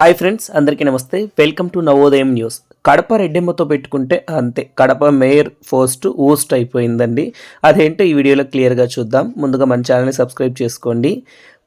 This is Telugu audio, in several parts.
హాయ్ ఫ్రెండ్స్ అందరికీ నమస్తే. Welcome to Navodayam news. Kadapa రెడ్డెమ్మతో పెట్టుకుంటే అంతే. కడప మేయర్ పోస్ట్ ఊస్ట్ అయిపోయిందండి. అదేంటో ఈ వీడియోలో క్లియర్గా చూద్దాం. ముందుగా మన ఛానల్ని సబ్స్క్రైబ్ చేసుకోండి.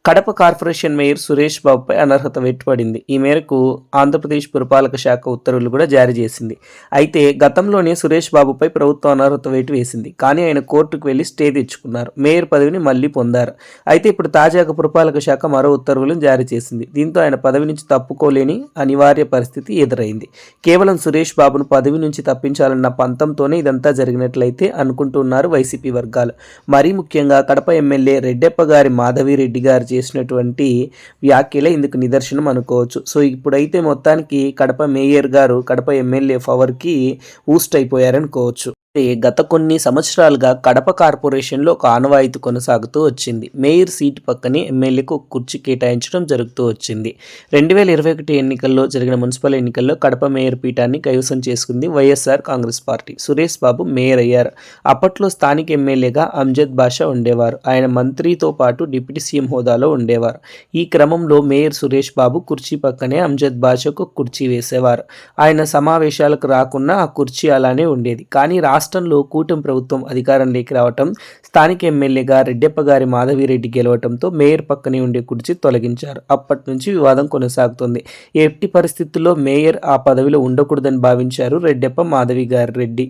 కడప కార్పొరేషన్ మేయర్ సురేష్ బాబుపై అనర్హత వెట్టుపడింది ఈ మేరకు ఆంధ్రప్రదేశ్ పురపాలక శాఖ ఉత్తర్వులు కూడా జారీ చేసింది. అయితే గతంలోనే సురేష్ బాబుపై ప్రభుత్వం అనర్హత వేటు వేసింది కానీ ఆయన కోర్టుకు వెళ్ళి స్టే తెచ్చుకున్నారు. మేయర్ పదవిని మళ్ళీ పొందారు. అయితే ఇప్పుడు తాజాగా పురపాలక శాఖ మరో ఉత్తర్వులను జారీ చేసింది. దీంతో ఆయన పదవి నుంచి తప్పుకోలేని అనివార్య పరిస్థితి ఎదురైంది. కేవలం సురేష్ బాబును పదవి నుంచి తప్పించాలన్న పంతంతోనే ఇదంతా జరిగినట్లయితే అనుకుంటున్నారు వైసీపీ వర్గాలు. మరీ ముఖ్యంగా కడప ఎమ్మెల్యే రెడ్డెప్ప గారి మాధవిరెడ్డి గారి చేసినటువంటి వ్యాఖ్యలే ఇందుకు నిదర్శనం అనుకోవచ్చు. సో ఇప్పుడైతే మొత్తానికి కడప మేయర్ గారు కడప ఎమ్మెల్యే పవర్కి ఊస్ట్ అయిపోయారనుకోవచ్చు. గత కొన్ని సంవత్సరాలుగా కడప కార్పొరేషన్లో ఒక ఆనవాయితీ కొనసాగుతూ వచ్చింది. మేయర్ సీటు పక్కనే ఎమ్మెల్యేకు కుర్చీ కేటాయించడం జరుగుతూ వచ్చింది. రెండు వేల ఇరవై ఒకటి ఎన్నికల్లో జరిగిన మున్సిపల్ ఎన్నికల్లో కడప మేయర్ పీఠాన్ని కైవసం చేసుకుంది YSR Congress party. Suresh Babu mayor అయ్యారు. అప్పట్లో స్థానిక ఎమ్మెల్యేగా అంజద్ బాషా ఉండేవారు. ఆయన మంత్రితో పాటు డిప్యూటీ సీఎం హోదాలో ఉండేవారు. ఈ క్రమంలో మేయర్ సురేష్ బాబు కుర్చీ పక్కనే అంజద్ బాషాకు కుర్చీ వేసేవారు. ఆయన సమావేశాలకు రాకున్నా ఆ కుర్చీ అలానే ఉండేది. కానీ రాష్ట్రంలో కూటమి ప్రభుత్వం అధికారంలోకి రావటం స్థానిక ఎమ్మెల్యేగా రెడ్డప్ప గారి మాధవిరెడ్డి గెలవటంతో మేయర్ పక్కనే ఉండే కుర్చీ తొలగించారు. అప్పటి నుంచి వివాదం కొనసాగుతుంది. ఎట్టి పరిస్థితుల్లో మేయర్ ఆ పదవిలో ఉండకూడదని భావించారు రెడ్డెప్ప మాధవి గారి రెడ్డి.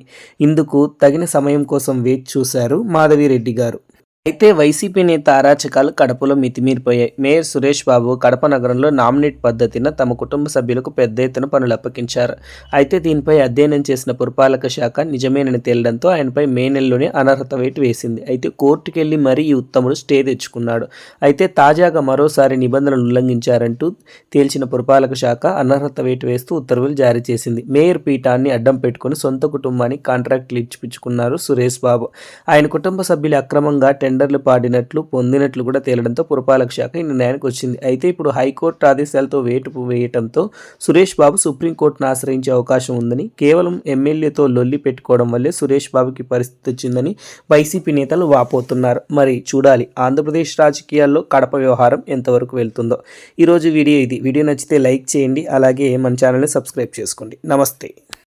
ఇందుకు తగిన సమయం కోసం వేచి చూశారు మాధవిరెడ్డి గారు. అయితే వైసీపీ నేత అరాచకాలు కడపలో మితిమీరిపోయాయి. మేయర్ సురేష్ బాబు కడప నగరంలో నామినేట్ పద్ధతిన తమ కుటుంబ సభ్యులకు పెద్ద ఎత్తున పనులు అప్పగించారు. అయితే దీనిపై అధ్యయనం చేసిన పురపాలక శాఖ నిజమేనని తేలడంతో ఆయనపై మే నెలలోనే అనర్హత వేటు వేసింది. అయితే కోర్టుకెళ్ళి మరీ ఈ ఉత్తముడు స్టే తెచ్చుకున్నాడు. అయితే తాజాగా మరోసారి నిబంధనలు ఉల్లంఘించారంటూ తేల్చిన పురపాలక శాఖ అనర్హత వేటు వేస్తూ ఉత్తర్వులు జారీ చేసింది. మేయర్ పీఠాన్ని అడ్డం పెట్టుకుని సొంత కుటుంబానికి కాంట్రాక్టులు ఇచ్చిపుచ్చుకున్నారు సురేష్ బాబు. ఆయన కుటుంబ సభ్యులు అక్రమంగా టెండర్లు పాడినట్లు పొందినట్లు కూడా తేలడంతో పురపాలక శాఖ ఈ నిర్ణయానికి వచ్చింది. అయితే ఇప్పుడు హైకోర్టు ఆదేశాలతో వేటు వేయటంతో సురేష్ బాబు సుప్రీంకోర్టును ఆశ్రయించే అవకాశం ఉందని కేవలం ఎమ్మెల్యేతో లొల్లి పెట్టుకోవడం వల్లే సురేష్ బాబుకి పరిస్థితి వచ్చిందని వైసీపీ నేతలు వాపోతున్నారు. మరి చూడాలి ఆంధ్రప్రదేశ్ రాజకీయాల్లో కడప వ్యవహారం ఎంతవరకు వెళ్తుందో. ఈరోజు వీడియో ఇది. వీడియో నచ్చితే లైక్ చేయండి అలాగే మన ఛానల్ని సబ్స్క్రైబ్ చేసుకోండి. నమస్తే.